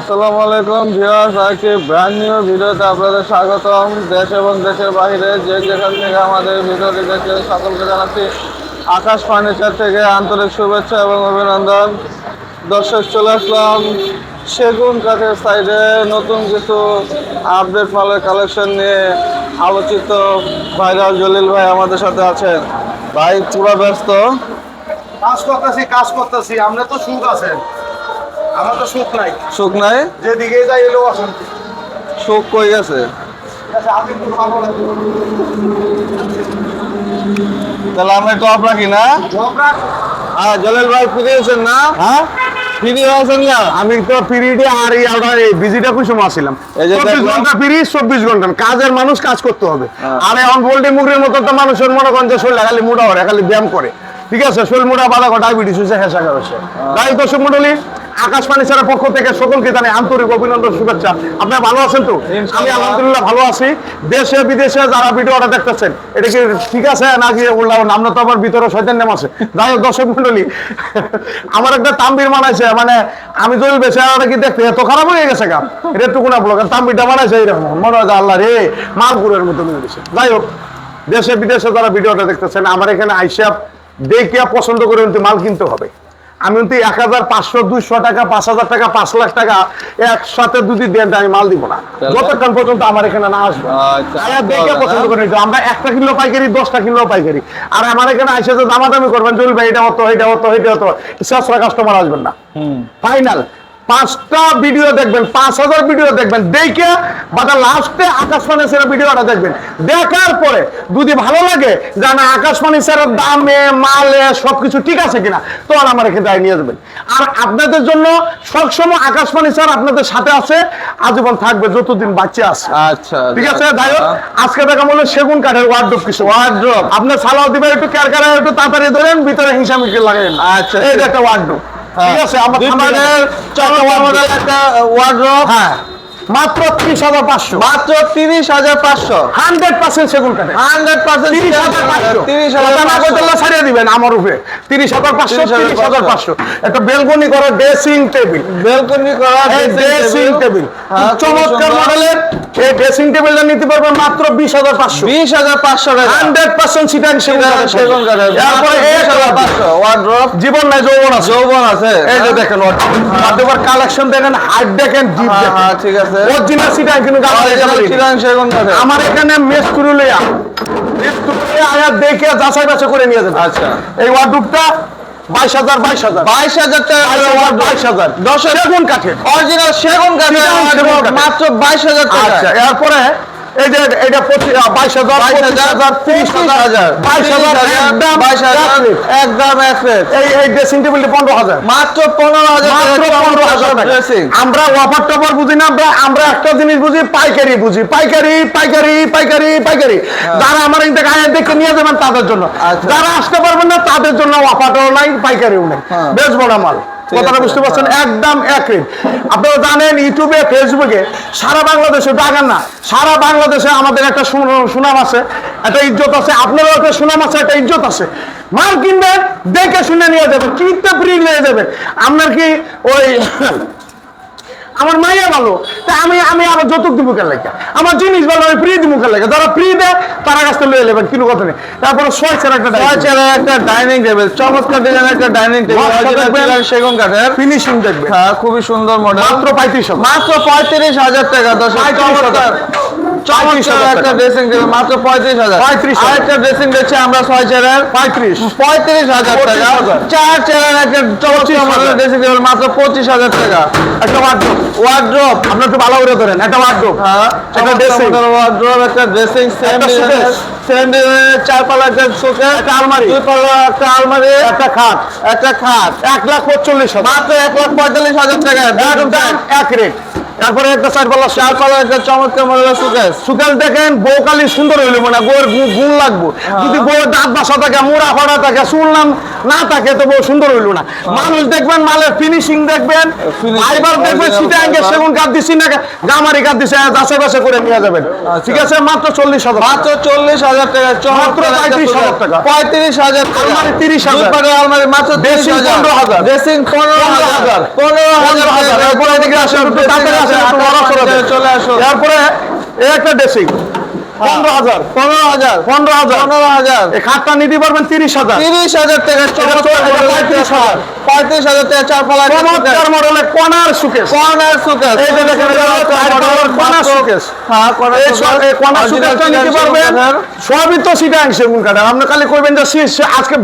আসসালামু আলাইকুম ভিউয়ার্স আজকে ব্র্যান্ড নিউ ভিডিওতে আপনাদের স্বাগতম। দেশ এবং দেশের বাইরে যে যেখান থেকে আমাদের ভিডিওটি দেখছেন, সকলকে জানাচ্ছি আকাশ ফার্নিচার থেকে আন্তরিক শুভেচ্ছা এবং অভিনন্দন। দর্শক, চলে আসলাম সেগুন কাঠের সাইডে নতুন কিছু আপডেট মালের কালেকশন নিয়ে আলোচিত। ভাইরাল জলিল ভাই আমাদের সাথে আছেন। ভাই পুরো ব্যস্ত? কাজ করতেছি কাজ করতেছি আমরা তো সুখ আছেন। আমার তো সুখ নাই। সুখ নাই? যেদিকে যাই এলেও অশান্তি। কই গেছে? তাহলে আমরা একটু রাখি না? হ্যাঁ জলিল ভাই ফিরে না? হ্যাঁ? ফিরে হয়েছেন না? আমি তো আর এই বিজিটা সময় আসছিলাম। চব্বিশ ঘণ্টা পিরিয়ড চব্বিশ ঘণ্টা। কাজের মানুষ কাজ করতে হবে। হ্যাঁ। আর এখন পোল্ট্রি মুগের মতো তো মানুষের মনে করেন যে শরীর খালি মোটা করে খালি ব্যায়াম করে। ঠিক আছে শরীর মোটা বাধা ডায়াবেটিস হয়েছে হেসা হয়েছে। তাই তো মন্ডলী আকাশ পানি ছাড়া পক্ষ থেকে সকলকে জানাই আন্তরিক অভিনন্দন শুভেচ্ছা। আপনারা ভালো আছেন তো? আমি আলহামদুলিল্লাহ ভালো আছি। দেশে বিদেশে যারা ভিডিওটা দেখতেছেন এটা কি ঠিক আছে? নাকি উল্লাহ নামনা তো আমার ভিতরে শয়তান নাম আছে। যাই হোক দর্শক মন্ডলী আমার একটা তাম্বির মানাইছে মানে আমি জল আর কি দেখতে এত খারাপ হয়ে গেছে গা? এটা একটু কোনা বলো তাম্বিরটা মানাইছে এইরকম। মনে হয় আল্লাহ রে মালপুরের মতো নিয়ে গেছে যাই হোক দেশে বিদেশে যারা ভিডিওটা দেখতেছেন আমার এখানে আইসা দেখিয়া পছন্দ করে কিন্তু মাল কিনতে হবে। আমি তো এক হাজার পাঁচশো দুইশো টাকা পাঁচ হাজার টাকা পাঁচ লাখ টাকা একসাথে দুদিন দেন আমি মাল দিব না? যতক্ষণ পর্যন্ত আমার এখানে না আসবে আচ্ছা, দেখে পছন্দ হ্যাঁ? করে নিতে আমরা একটা কিলো পাইকারি দশটা কিলো পাইকারি আর আমার এখানে আইসে তো দামাদামি করবেন জল ভাই এটা হতো এটা হতো এটা হতো সস্তা কাস্টমার আসবেন না ফাইনাল পাঁচটা ভিডিও দেখবেন পাঁচ হাজার ভিডিও দেখবেন। দেখে বাটা লাস্টে আকাশবাণী সেরা ভিডিওটা দেখবেন। দেখার পরে যদি ভালো লাগে যে না আকাশবাণী সেরার দামে মালে সবকিছু ঠিক আছে কিনা তখন আমার এখানে দায় নিয়ে যাবেন। আর আপনাদের জন্য সবসময় আকাশবাণী স্যার আপনাদের সাথে আছে। আজীবন থাকবে যতদিন বাচ্চা আছে। আচ্ছা ঠিক আছে? হোক আজকে দেখা মনে সেগুন কাঠের ওয়ার্ড্রোপ কিছু। ওয়ার্ড্রোপ আপনার সালাও দিবেন একটু কেয়ার একটু তাড়াতাড়ি ধরেন ভিতরে হিংসা মিকে লাগাইন আচ্ছা, এই একটা ওয়ার্ড্রোপ ঠিক আছে আমাদের একটা ওয়ার্ড্রপ হ্যাঁ মাত্র ত্রিশ হাজার পাঁচশো। মাত্র তিরিশ হাজার পাঁচশো। হান্ড্রেড পার্সেন্ট সেগুন কাঠে হান্ড্রেড পার্সেন্ট তিরিশ হাজার পাঁচশো। তিরিশ হাজার ছাড়িয়ে দিবেন আমার উপরে। তিরিশ হাজার পাঁচশো 30,500 তিরিশ হাজার পাঁচশো। একটা বেলকনি করো ড্রেসিং টেবিল। বেলকনি করা ড্রেসিং টেবিল। চমৎকার মডেলের এই ড্রেসিং টেবিলটা নিতে পারবেন মাত্র বিশ হাজার পাঁচশো। বিশ হাজার পাঁচশো টাকা। হান্ড্রেড পার্সেন্ট সিটাং সেগুন কাঠের এরপরে বিশ হাজার পাঁচশো। ওয়ার্ড্রপ জীবন নাই যৌবন আছে। যৌবন আছে। এই যে দেখেন অথবা কালেকশন দেখেন হাইট দেখেন ডিপ হ্যাঁ দেখেন হ্যাঁ ঠিক আছে। অরিজিনাল সিটাং কিন্তু গাছ Original চিরাং সেগুন কাঠের। আমার এখানে মেস তুরুলিয়া মেস তুরুলিয়া আয়া দেখে যাচাই বাছাই করে নিয়ে যাবেন। আচ্ছা। এই ওয়ার্ডরোবটা বাইশ হাজার বাইশ হাজার। বাইশ হাজার টাকা বাইশ হাজার দশ সেগুন কাঠে অরিজিনাল সেগুন কাঠের কাঠের। মাত্র বাইশ হাজার টাকা। আচ্ছা এরপরে এই এটা বাইশ হাজার বাইশ হাজার হাজার তিরিশ হাজার। বাইশ হাজার একদম বাইশ হাজার একদম এই এই ড্রেসিং টেবিলটা পনেরো হাজার। মাত্র পনেরো হাজার মাত্র পনেরো হাজার আমরা অফার টফার বুঝি না আমরা আমরা একটা জিনিস বুঝি পাইকারি বুঝি। পাইকারি পাইকারি পাইকারি পাইকারি। যারা আমার এই আয়া দেখে নিয়ে যাবেন তাদের জন্য। আচ্ছা। যারা আসতে পারবেন না তাদের জন্য অফারটাও নাই পাইকারিও নাই। হ্যাঁ। বেশ বড় মাল। কথাটা বুঝতে পারছেন? হ্যাঁ। একদম এক রেট আপনারা জানেন ইউটিউবে ফেসবুকে সারা বাংলাদেশে ডাকান না সারা বাংলাদেশে আমাদের একটা সুনাম আছে একটা ইজ্জত আছে আপনারও একটা সুনাম আছে একটা ইজ্জত আছে। মাল কিনবেন দেখে শুনে নিয়ে যাবেন কিনতে ফ্রি নিয়ে যাবেন। আপনার কি ওই আমার মাইয়া ভালো তা আমি আমি আমার যৌতুক দিব কেন লেখা আমার জিনিস ভালো আমি প্রিয় দিব কেন লেখা যারা প্রিয় দেয় তারা কাছ থেকে লয়ে নেবেন কিন্তু কথা নেই। তারপরে ছয় চার একটা ছয় চার একটা ডাইনিং টেবিল চমৎকার ডিজাইন একটা ডাইনিং টেবিল। সেগুন কাঠের। ফিনিশিং দেখবে হ্যাঁ খুবই সুন্দর মডেল মাত্র পঁয়ত্রিশ মাত্র পঁয়ত্রিশ হাজার টাকা দশ 35,000 চমৎকার। হাজার একটা ড্রেসিং টেবিল মাত্র পঁয়ত্রিশ হাজার। 35,000 আরেকটা ড্রেসিং দেখছি আমরা ছয় চেয়ারের পঁয়ত্রিশ। পঁয়ত্রিশ হাজার টাকা। 25,000 চার চেয়ারের একটা চমৎকার ড্রেসিং টেবিল মাত্র পঁচিশ হাজার টাকা। একটা ওয়ার্ড্রোপ ওয়ার্ড্রপ একটু ভালো করে ধরেন একটা ওয়ার্ড্রোপ হ্যাঁ একটা ড্রেসিং ওয়ার্ড্রপ একটা ড্রেসিং সেম সেম চার পাল্লা একটা শোকেস একটা আলমারি। দুই পাল্লা একটা আলমারি একটা খাট। একটা খাট। এক লাখ হাজার। মাত্র এক লাখ পঁয়তাল্লিশ হাজার টাকা। এক রেট তারপরে একটা চার পাল্লা চার পাল্লা একটা চমৎকার মডেলের শোকেস সুকাল দেখেন বউকালি সুন্দর হইলে মানে বউয়ের গুণ লাগবো। যদি বউয়ের দাঁত বাসা থাকে মুড়া ফাড়া থাকে শুনলাম না থাকে তো বউ সুন্দর হইল না। মানুষ দেখবেন মালের ফিনিশিং দেখবেন ফাইবার দেখবেন সিটা আঙ্গে সেগুন কাঠ দিচ্ছি না গামারি কাঠ দিচ্ছে যাচাই বাসে করে নিয়ে যাবেন। ঠিক আছে মাত্র চল্লিশ হাজার মাত্র চল্লিশ হাজার টাকা মাত্র 35,000 শোকেস। টাকা। পঁয়ত্রিশ হাজার টাকা। আলমারি 30,000 দুই পাল্লা আলমারি মাত্র তিরিশ Dressing হাজার। 15,000 ড্রেসিং পনেরো হাজার। 15,000 পনেরো হাজার হাজার। এরপরে এদিকে আসেন। চলে আসো একটা ড্রেসিং। পনেরো হাজার। পনেরো হাজার। পনেরো হাজার। পনেরো হাজার। খাটটা নিতে পারবেন তিরিশ হাজার। তিরিশ হাজার এটা পঁয়ত্রিশ হাজার। পঁয়ত্রিশ হাজার টাকা চার পালা চমৎকার মডেলের কর্নার সুকেশ কর্নার সুকেস এই যে নিতে পারবেন? সবই তো সিটাং সেগুন কাঠের আপনি খালি কইবেন যে আজকে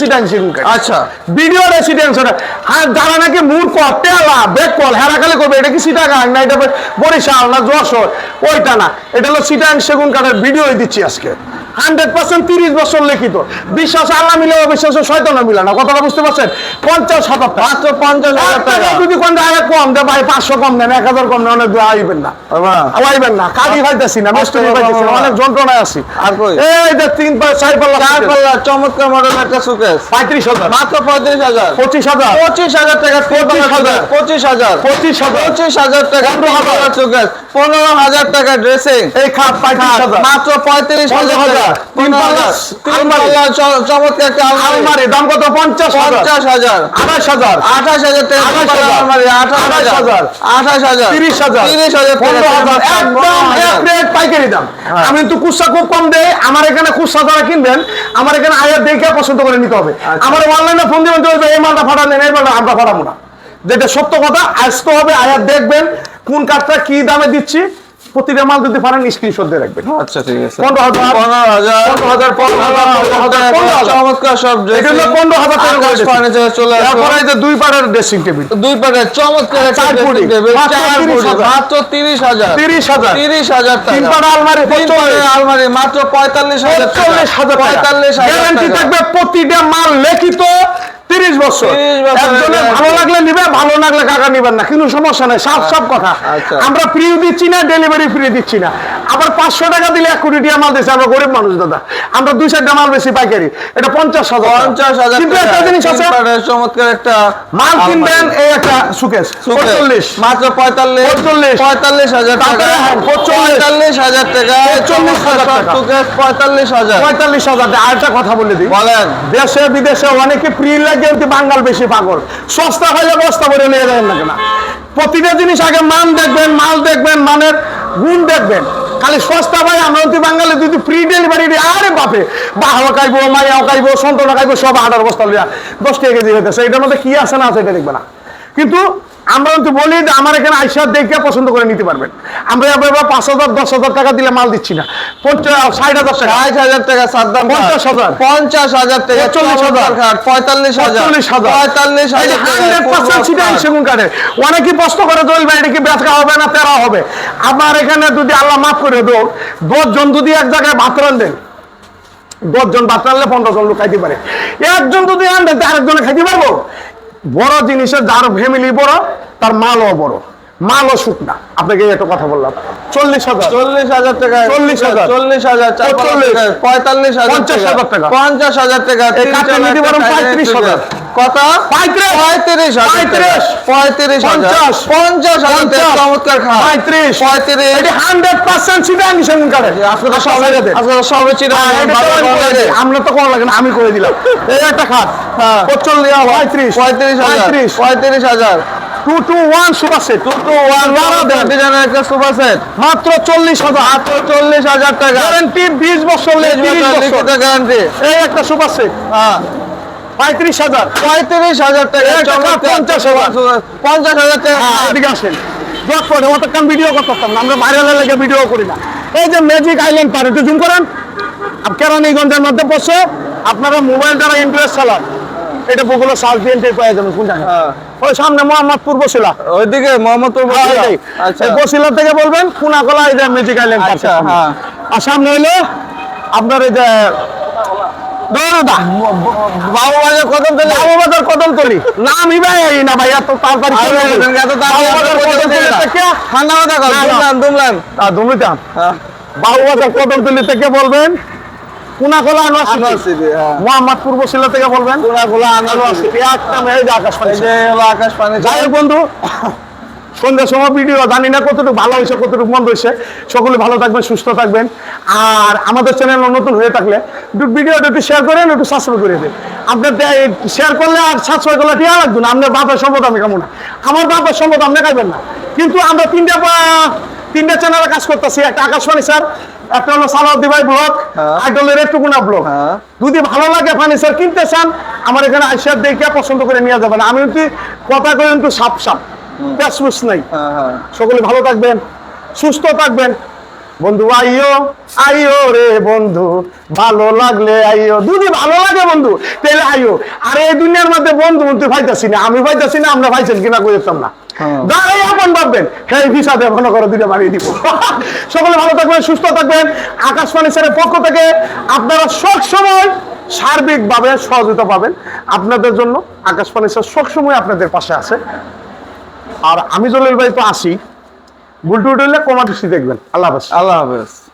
সিটাং সেগুন কাঠ আচ্ছা। ভিডিও রে সিটাং সেটা হ্যাঁ যারা নাকি মূর্খ টেলা বেক কল হেরা খালি করবে এটা কি সিটাগাং না এটা বরিশাল না যশোর ওইটা না। এটা হলো সিটাং সেগুন কাঠের ভিডিও দিচ্ছি আজকে। হান্ড্রেড পার্সেন্ট তিরিশ বছর লিখিত। বিশ্বাস আল্লাহ মিলে অবিশ্বাস শয়তান মিলে না। কথাটা বুঝতে পারছেন? পঞ্চাশ হাজার টাকা। পঞ্চাশ হাজার টাকা যদি কোন জায়গায় কম দেয় ভাই পাঁচশো কম দেন এক হাজার কম দেন অনেক আইবেন না। আইবেন না। কাজই পাইতেছি না পাইতেছি না, অনেক যন্ত্রণায় আছি। এই যে তিন পাঁচ চার পাল্লা চার পাল্লা চমৎকার মডেল একটা সুকেস পঁয়ত্রিশ হাজার। মাত্র পঁয়ত্রিশ হাজার। পঁচিশ হাজার। পঁচিশ হাজার টাকা পঁচিশ হাজার। পঁচিশ হাজার। পঁচিশ হাজার। পঁচিশ হাজার টাকা পনেরো হাজার। সুকেস পনেরো হাজার টাকা ড্রেসিং এই খাট পঁয়ত্রিশ হাজার। মাত্র পঁয়ত্রিশ হাজার। পনেরো টাকা হাজার। তিন পনেরো পাল্লা, হাজার। তিন আলমারি। পাল্লা চ- চমৎকার আলমারি। আলমারি দাম কত? পঞ্চাশ পঞ্চাশ হাজার। আঠাশ হাজার। আঠাশ হাজার টাকা আঠাশ তিন পাল্লা হাজার। আলমারি আঠাশ আঠাশ হাজার। হাজার। আঠাশ হাজার। তিরিশ হাজার। তিরিশ হাজার পনেরো হাজার। একদম পনেরো হাজার। এক রেট পাইকারি দাম। আমি কিন্তু খুচরা খুব কম দেই। আমার এখানে খুচরা যারা কিনবেন আমার এখানে আয়ার দেখে পছন্দ করে নিতে হবে। আমার অনলাইনে ফোন দিবেন চলবে এই মালটা এই মালটা আমরা ফাটাবো না। যেটা সত্য কথা আসতে হবে আয়ার দেখবেন কোন কাঠটা কি দামে দিচ্ছি। প্রতিটা মাল যদি পারেন স্ক্রিনশট দিয়ে রাখবেন। আচ্ছা ঠিক আছে। পনেরো হাজার পনেরো হাজার পনেরো হাজার পনেরো হাজার পনেরো হাজার পনেরো হাজার। চমৎকার সব এটা হলো পনেরো হাজার টাকা করে ফার্নিচার চলে তারপরে এই যে দুই পাড়ের ড্রেসিং টেবিল দুই পাটের চমৎকার একটা চার dressing মাত্র চার 30 ফুটি, হাজার। তিরিশ হাজার। তিরিশ হাজার। তিরিশ হাজার তিন আলমারি তিন পঁয়তাল্লিশ। আলমারি মাত্র টাকা। গ্যারান্টি থাকবে প্রতিটা মাল লিখিত। তিরিশ বছর। 30 একজনের ভালো লাগলে নিবে ভালো লাগলে কাকা নিবেন না। কিন্তু সমস্যা নাই সব সব কথা। আচ্ছা। আমরা ফ্রি দিচ্ছি না ডেলিভারি ফ্রি দিচ্ছি না। আবার পাঁচশো টাকা দিলে এক কোটি টিয়া মাল দিচ্ছে আমরা গরিব মানুষ দাদা। আমরা দুই চারটা মাল বেশি পাইকারি। এটা পঞ্চাশ হাজার পঞ্চাশ হাজার কিন্তু একটা জিনিস আছে চমৎকার একটা মাল কিনবেন এই একটা সুকেশ চল্লিশ মাত্র পঁয়তাল্লিশ। পঁয়তাল্লিশ। পঁয়তাল্লিশ হাজার টাকা। হ্যাঁ, পঁয়তাল্লিশ। পঁয়তাল্লিশ হাজার টাকা। পঁয়তাল্লিশ হাজার সুকেস, পঁয়তাল্লিশ হাজার। পঁয়তাল্লিশ হাজার টাকা। আরেকটা কথা বলে দিই। বলেন। দেশে বিদেশে অনেকে প্রিয় লাগে কিন্তু বাঙাল বেশি পাগল। সস্তা হইলে বস্তা করে নিয়ে যাবেন না? কেন প্রতিটা জিনিস আগে মান দেখবেন মাল দেখবেন মানের গুণ দেখবেন। খালি সস্তা ভাই, আমরা তুই বাঙালি তুই ফ্রি ডেলিভারি আরে বাপে বাহাও খাইবো মাইয়াও খাইবো সন্তান খাইবো, সব আটার বস্তা লিয়া দশ টাকা কেজি হইতেছে। এটার মধ্যে কি আছে না আছে এটা দেখবে না। কিন্তু আমরা কিন্তু বলি যে আমার এখানে আইসা দেখে পছন্দ করে নিতে পারবেন। আমরা এবার পাঁচ হাজার দশ হাজার টাকা দিলে মাল দিচ্ছি না। পঞ্চাশ ষাট হাজার টাকা। ষাট হাজার টাকা সাদ্দাম। পঞ্চাশ হাজার। পঞ্চাশ হাজার টাকা চল্লিশ হাজার। পঁয়তাল্লিশ হাজার। চল্লিশ হাজার। পঁয়তাল্লিশ হাজার। হান্ড্রেড পার্সেন্ট সিটাং সেগুন কাঠে অনেকেই প্রশ্ন করে চলবে এটা কি বেচকা হবে না তেরা হবে? আমার এখানে যদি আল্লাহ মাফ করে দো দশজন যদি এক জায়গায় ভাত রান্ধেন দশজন ভাত রানলে পনেরো জন লোক খাইতে পারে। একজন যদি তো আরেকজনে খাইতে পারব? বড় জিনিসের যার ফ্যামিলি বড় তার মালও বড়। মালও শুকনা আপনাকে একটা কথা বললাম। চল্লিশ হাজার। চল্লিশ হাজার টাকা। চল্লিশ হাজার। চল্লিশ হাজার। পঁয়তাল্লিশ হাজার পঞ্চাশ হাজার টাকা। পঞ্চাশ হাজার টাকা পঁয়ত্রিশ হাজার। কত? পঁয়ত্রিশ। পঁয়ত্রিশ পঁয়ত্রিশ। পঁয়ত্রিশ পঞ্চাশ। পঞ্চাশ হাজার টাকা। চমৎকার খাট পঁয়ত্রিশ। পঁয়ত্রিশ। এটি হান্ড্রেড পার্সেন্ট কাঠে আপনারা সবাই আপনারা সবাই হ্যাঁ, তো আমি করে আমরা তো করা লাগে না আমি করে দিলাম। এই একটা খাট। হ্যাঁ। পঁয়ত্রিশ। পঁয়ত্রিশ হাজার। পঁয়ত্রিশ হাজার। Two two one super set two two one একটা সোফা সেট মাত্র চল্লিশ হাজার। মাত্র চল্লিশ হাজার টাকা। গ্যারান্টি বিশ বছর তিরিশ বছর। গ্যারান্টি এই একটা সুপার সেট হ্যাঁ। পঁয়ত্রিশ হাজার। পঁয়ত্রিশ হাজার টাকা। পঞ্চাশ হাজার। পঞ্চাশ হাজার টাকা। হ্যাঁ, এদিকে আসেন। জট করে অতক্ষণ ভিডিও করতাম না। আমরা লেগে ভিডিও করি না। এই যে ম্যাজিক আইল্যান্ড পার একটু জুম করেন। কেরানীগঞ্জের মধ্যে বসে। আপনারা মোবাইল দ্বারা ইন্টারেস্ট চালান। এটা বগুলো পাওয়া যাবে কোন জায়গায়? হ্যাঁ। ওই সামনে মোহাম্মদপুর বসিলা। ওইদিকে মোহাম্মদপুর হ্যাঁ, বসিলা। আচ্ছা। বসিলা থেকে বলবেন কুনাকলা এই যে আইল্যান্ড আচ্ছা, হ্যাঁ। আর সামনে হইল আপনার এই যে বাবু বাজার কদম তেলে না ঠান্ডা থেকে বলবেন কুনাকলা আনোয়ার সিটি, হ্যাঁ। মোহাম্মদ পূর্ব শিলা থেকে বলবেন? কুনাকলা আনোয়ার সিটি একটা মেয়ে যে আকাশ এই যে আকাশ পানি যাই বন্ধু সন্ধ্যার সময় ভিডিও জানি না কতটুকু ভালো হয়েছে কতটুকু মন্দ হয়েছে। সকলে ভালো থাকবেন সুস্থ থাকবেন। আর আমাদের চ্যানেল নতুন হয়ে থাকলে ভিডিওটা একটু শেয়ার করেন একটু সাবস্ক্রাইব করে দেন। আপনার শেয়ার করলে আর সাবস্ক্রাইব করলে টিয়া লাগবে না। আপনার বাপের সম্পদ আমি কেমন না। আমার বাপের সম্পদ আপনি খাইবেন না। কিন্তু আমরা তিনটা তিনটা চ্যানেলে কাজ করতেছি। একটা আকাশবাণী স্যার একটা হলো সালাউদ্দি ভাই ব্লক হ্যাঁ। আর হলো রেটুকুনা ব্লগ। হ্যাঁ। যদি ভালো লাগে ফার্নিচার কিনতে চান আমার এখানে আইসার দেখে পছন্দ করে নিয়ে যাবেন। আমি কিন্তু কথা কই কিন্তু সাপ সাপ প্যাসমুস নাই। হ্যাঁ সকলে ভালো থাকবেন সুস্থ থাকবেন। বন্ধু আইও আইও রে বন্ধু ভালো লাগলে আইও। যদি ভালো লাগে বন্ধু তাহলে আইও। আর এই দুনিয়ার মধ্যে বন্ধু বন্ধু ভাইতাছি না আমি ভাইতাছি না আমরা ভাইছেন কিনা কইতাম না। দাঁড়াই আপন ভাববেন। হ্যাঁ ভিসা দেব মনে করো দুটো বাড়িয়ে দিব। সকলে ভালো থাকবেন সুস্থ থাকবেন। আকাশবাণী স্যারের পক্ষ থেকে আপনারা সব সময় সার্বিকভাবে সহযোগিতা পাবেন আপনাদের জন্য। আকাশবাণী স্যার সবসময় আপনাদের পাশে আছে। আর আমি জলিল ভাই তো আসি। বুলটু উঠলে কমাটিসি দেখবেন। আল্লাহ হাফেজ। আল্লাহ হাফেজ।